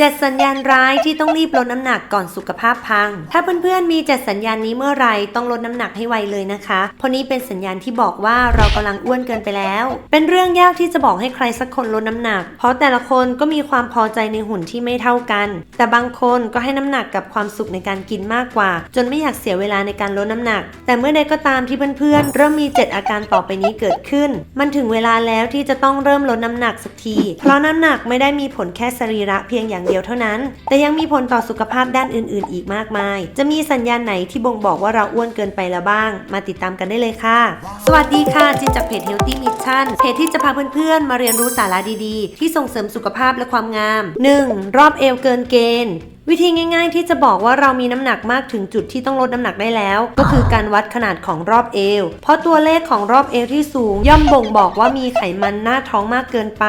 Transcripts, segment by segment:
7 สัญญาณร้ายที่ต้องรีบลดน้ำหนักก่อนสุขภาพพัง ถ้าเพื่อนๆมี 7 สัญญาณนี้เมื่อไรต้องลดน้ำหนักให้ไวเลยนะคะ เพราะนี้เป็นสัญญาณที่บอกว่าเรากำลังอ้วนเกินไปแล้ว เป็นเรื่องยากที่จะบอกให้ใครสักคนลดน้ำหนัก เพราะแต่ละคนก็มีความพอใจในหุ่นที่ไม่เท่ากัน แต่บางคนก็ให้น้ำหนักกับความสุขในการกินมากกว่า จนไม่อยากเสียเวลาในการลดน้ำหนัก แต่เมื่อใดก็ตามที่เพื่อนๆเริ่มมี 7 อาการต่อไปนี้เกิดขึ้น มันถึงเวลาแล้วที่จะต้องเริ่มลดน้ำหนักสักที เพราะน้ำหนักไม่ได้มีผลแค่สรีระเพียงอย่างเดียวเท่านั้น แต่ยังมีผลต่อสุขภาพด้านอื่น ๆ อีกมากมาย จะมีสัญญาณไหนที่บ่งบอกว่าเราอ้วนเกินไปแล้วบ้าง มาติดตามกันได้เลยค่ะ สวัสดีค่ะ จินจากเพจ Healthy Mission เพจที่จะพาเพื่อน ๆ มาเรียนรู้สาระดี ๆ ที่ส่งเสริมสุขภาพและความงาม 1. รอบเอวเกินเกณฑ์ วิธีง่ายๆ ที่จะบอกว่าเรามีน้ำหนักมากถึงจุดที่ต้องลดน้ำหนักได้แล้ว ก็คือการวัดขนาดของรอบเอว เพราะตัวเลขของรอบเอวที่สูง ย่อมบ่งบอกว่ามีไขมันหน้าท้องมากเกินไป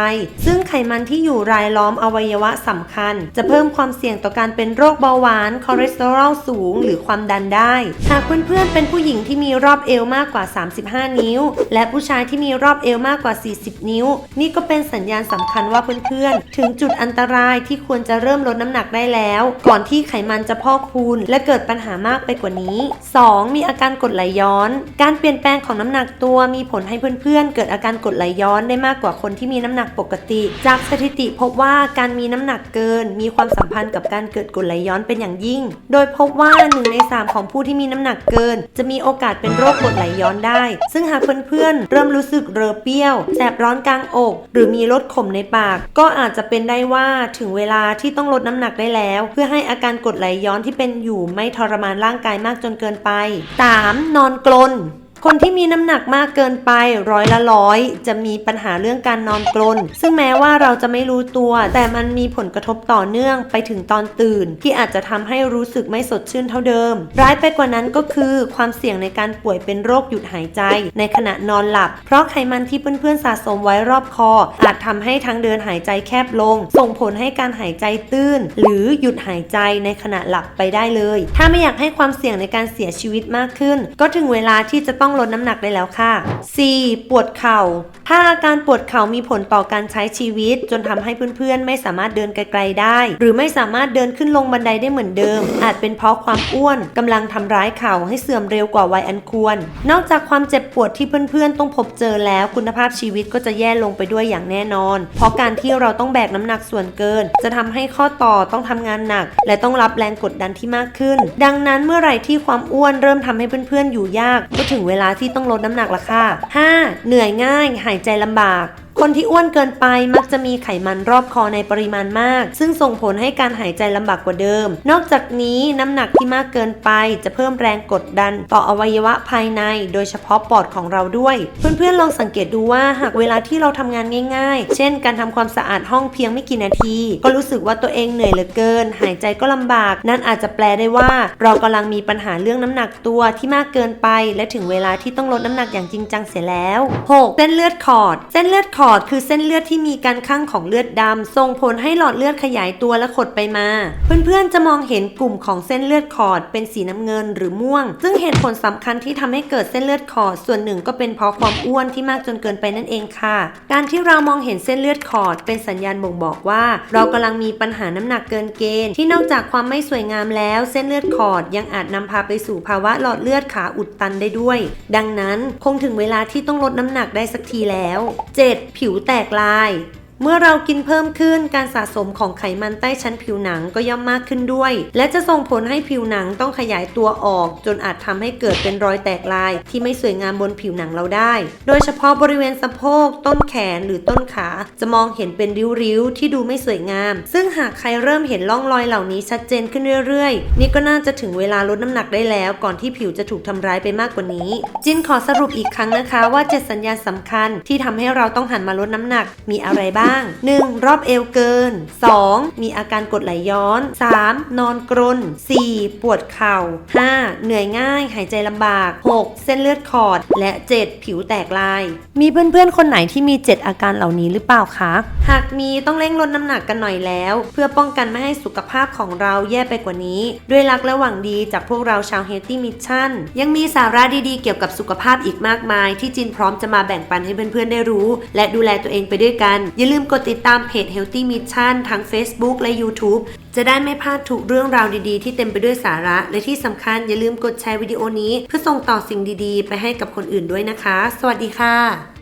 ซึ่งไขมันที่อยู่รายล้อมอวัยวะสำคัญ จะเพิ่มความเสี่ยงต่อการเป็นโรคเบาหวาน คอเลสเตอรอลสูง หรือความดันได้ หากเพื่อนๆเป็นผู้หญิงที่มีรอบเอวมากกว่า 35 นิ้ว และผู้ชายที่มีรอบเอวมากกว่า 40 นิ้ว นี่ก็เป็นสัญญาณสำคัญว่าเพื่อนๆถึงจุดอันตรายที่ควรจะเริ่มลดน้ำหนักได้แล้วก่อนที่ไขมันจะพอกพูน และเกิดปัญหามากไปกว่านี้ 2. มีอาการกดไหลย้อน การเปลี่ยนแปลงของน้ำหนักตัวมีผลให้เพื่อนๆ เกิดอาการกดไหลย้อนได้มากกว่าคนที่มีน้ำหนักปกติ จากสถิติพบว่าการมีน้ำหนักเกิน มีความสัมพันธ์กับการเกิดกดไหลย้อนเป็นอย่างยิ่ง โดยพบว่า1ใน3ของผู้ที่มีน้ำหนักเกิน จะมีโอกาสเป็นโรคกดไหลย้อนได้ ซึ่งหากเพื่อนๆเริ่มรู้สึกเรอเปรี้ยวแสบร้อนกลางอก หรือมีรสขมในปาก ก็อาจจะเป็นได้ว่าถึงเวลาที่ต้องลดน้ำหนักได้แล้วพื่อให้อาการกดไหลย้อนที่เป็นอยู่ไม่ทรมานร่างกายมากจนเกินไป 3. นอนกลน คนที่มีน้ำหนักมากเกินไปร้อยละร้อยจะมีปัญหาเรื่องการนอนกลนซึ่งแม้ว่าเราจะไม่รู้ตัว แต่มันมีผลกระทบต่อเนื่องไปถึงตอนตื่น ที่อาจจะทำให้รู้สึกไม่สดชื่นเท่าเดิม ร้ายไปกว่านั้นก็คือ ความเสี่ยงในการป่วยเป็นโรคหยุดหายใจ ในขณะนอนหลับ เพราะไขมันที่เพื่อนๆสะสมไว้รอบคอ อาจทำให้ทั้งเดินหายใจแคบลง ส่งผลให้การหายใจตื้น หรือหยุดหายใจในขณะหลับไปได้เลย ถ้าไม่อยากให้ความเสี่ยงในการเสียชีวิตมากขึ้น ก็ถึงเวลาที่จะต้องต้องลดน้ำหนักได้แล้วค่ะ 4. ปวดเข่า ถ้าอาการปวดเข่ามีผลต่อการใช้ชีวิต จนทำให้เพื่อนๆ ไม่สามารถเดินไกลๆได้ หรือไม่สามารถเดินขึ้นลงบันไดได้เหมือนเดิม อาจเป็นเพราะความอ้วนกำลังทำร้ายเข่าให้เสื่อมเร็วกว่าวัยอันควร นอกจากความเจ็บปวดที่เพื่อนๆ ต้องพบเจอแล้วคุณภาพชีวิตก็จะแย่ลงไปด้วยอย่างแน่นอน เพราะการที่เราต้องแบกน้ำหนักส่วนเกิน จะทำให้ข้อต่อต้องทำงานหนัก และต้องรับแรงกดดันที่มากขึ้น ดังนั้นเมื่อไหร่ที่ความอ้วนเริ่มทำให้เพื่อนๆ อยู่ยากก็ถึงเวลาที่ต้องลดน้ำหนักละค่ะ 5. เหนื่อยง่าย หายใจลำบาก คนที่อ้วนเกินไปมักจะมีไขมันรอบคอในปริมาณมาก ซึ่งส่งผลให้การหายใจลำบากกว่าเดิม นอกจากนี้น้ำหนักที่มากเกินไปจะเพิ่มแรงกดดัน ต่ออวัยวะภายใน โดยเฉพาะปอดของเราด้วย เพื่อนๆลองสังเกตดูว่าหากเวลาที่เราทำงานง่าย ๆ เช่น การทำความสะอาดห้องเพียงไม่กี่นาที ก็รู้สึกว่าตัวเองเหนื่อยเหลือเกิน หายใจก็ลำบาก นั่นอาจจะแปลได้ว่า เรากำลังมีปัญหาเรื่องน้ำหนักตัวที่มากเกินไป และถึงเวลาที่ต้องลดน้ำหนักอย่างจริงจังเสียแล้ว 6. เส้นเลือดขอด เส้นเลือดขอดอดคือเส้นเลือดที่มีการข้างของเลือดดำส่งผลให้หลอดเลือดขยายตัวและขดไปมา เพื่อนๆจะมองเห็นกลุ่มของเส้นเลือดขอด เป็นสีน้ำเงินหรือม่วง ซึ่งเหตุผลสำคัญที่ทำให้เกิดเส้นเลือดขอด ส่วนหนึ่งก็เป็นเพราะความอ้วนที่มากจนเกินไปนั่นเองค่ะ การที่เรามองเห็นเส้นเลือดขอด เป็นสัญญาณบ่งบอกว่า เรากำลังมีปัญหาน้ำหนักเกินเกณฑ์ที่นอกจากความไม่สวยงามแล้ว เส้นเลือดขอดยังอาจนำพาไปสู่ภาวะหลอดเลือดขาอุดตันได้ด้วย ดังนั้นคงถึงเวลาที่ต้องลดน้ำหนักได้สักทีแล้ว 7. ผิวแตกลาย เมื่อเรากินเพิ่มขึ้นการสะสมของไขมันใต้ชั้นผิวหนังก็ย่อมมากขึ้นด้วย และจะส่งผลให้ผิวหนังต้องขยายตัวออก จนอาจทำให้เกิดเป็นรอยแตกลาย ที่ไม่สวยงามบนผิวหนังเราได้ โดยเฉพาะบริเวณสะโพก ต้นแขนหรือต้นขา จะมองเห็นเป็นริ้วๆที่ดูไม่สวยงาม ซึ่งหากใครเริ่มเห็นร่องรอยเหล่านี้ชัดเจนขึ้นเรื่อยๆ นี่ก็น่าจะถึงเวลาลดน้ำหนักได้แล้วก่อนที่ผิวจะถูกทำร้ายไปมากกว่านี้ จินขอสรุปอีกครั้งนะคะ ว่าเจ็ดสัญญาณสำคัญที่ทำให้เราต้องหันมาลดน้ำหนักมีอะไรบ้าง 1. รอบเอวเกิน 2. มีอาการกดไหลย้อน 3. นอนกรน 4. ปวดเข่า 5. เหนื่อยง่าย หายใจลำบาก 6. เส้นเลือดขอด และ 7. ผิวแตกลาย มีเพื่อนๆ คนไหนที่มี 7 อาการเหล่านี้หรือเปล่าคะ หากมีต้องเร่งลดน้ำหนักกันหน่อยแล้ว เพื่อป้องกันไม่ให้สุขภาพของเราแย่ไปกว่านี้ ด้วยรักและหวังดีจากพวกเราชาว Healthy Mission ยังมีสาระดีๆเกี่ยวกับสุขภาพอีกมากมาย ที่จินพร้อมจะมาแบ่งปันให้เพื่อนๆได้รู้ และดูแลตัวเองไปด้วยกันอย่าลืมมกดติดตามเพจ Healthy Mission ทั้ง Facebook และ YouTube จะได้ไม่พลาดถูกเรื่องราวดีๆ ที่เต็มไปด้วยสาระ และที่สำคัญอย่าลืมกดแชร์วิดีโอนี้ เพื่อส่งต่อสิ่งดีๆ ไปให้กับคนอื่นด้วยนะคะ สวัสดีค่ะ